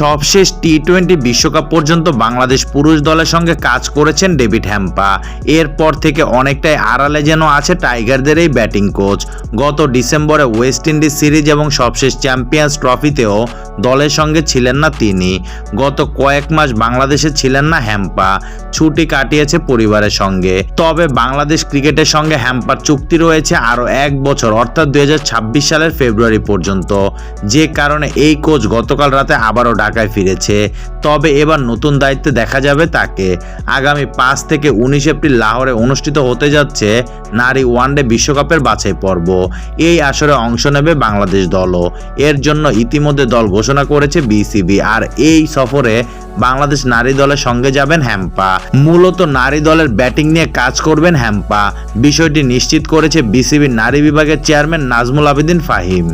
সবশেষ T twenty বিশ্বকাপ পর্যন্ত বাংলাদেশ পুরুষ দলের সঙ্গে কাজ করেছেন ডেভিড হ্যাম্পা। এরপর থেকে অনেকটাই আড়ালে যেন আছে টাইগারদের এই ব্যাটিং কোচ। গত ডিসেম্বরে ওয়েস্ট ইন্ডিজ সিরিজ এবং সবশেষ চ্যাম্পিয়ন্স ট্রফিতেও দলের সঙ্গে ছিলেন না তিনি। গত কয়েক মাস বাংলাদেশে ছিলেন না হ্যাম্পা। ছুটি কাটিয়েছে পরিবারের সঙ্গে। তবে বাংলাদেশ ক্রিকেটের সঙ্গে হ্যাম্পার চুক্তি রয়েছে আরও এক বছর, অর্থাৎ দু হাজার ছাব্বিশ সালের ফেব্রুয়ারি পর্যন্ত। যে কারণে এই কোচ গতকাল রাতে আবারও ঢাকায় ফিরেছে। তবে এবার নতুন দায়িত্বে দেখা যাবে তাকে। আগামী পাঁচ থেকে উনিশ এপ্রিল লাহোরে অনুষ্ঠিত হতে যাচ্ছে নারী ওয়ানডে বিশ্বকাপের বাছাই পর্ব এই আসরে অংশ নেবে বাংলাদেশ দলও। এর জন্য ইতিমধ্যে দল ঘোষণা করেছে বিসিবি আর এই সফরে বাংলাদেশ নারী দলের সঙ্গে যাবেন হ্যাম্পা। মূলত নারী দলের ব্যাটিং নিয়ে কাজ করবেন হ্যাম্পা। বিষয়টি নিশ্চিত করেছে বিসিবির নারী বিভাগের চেয়ারম্যান নাজমুল আবেদিন ফাহিম।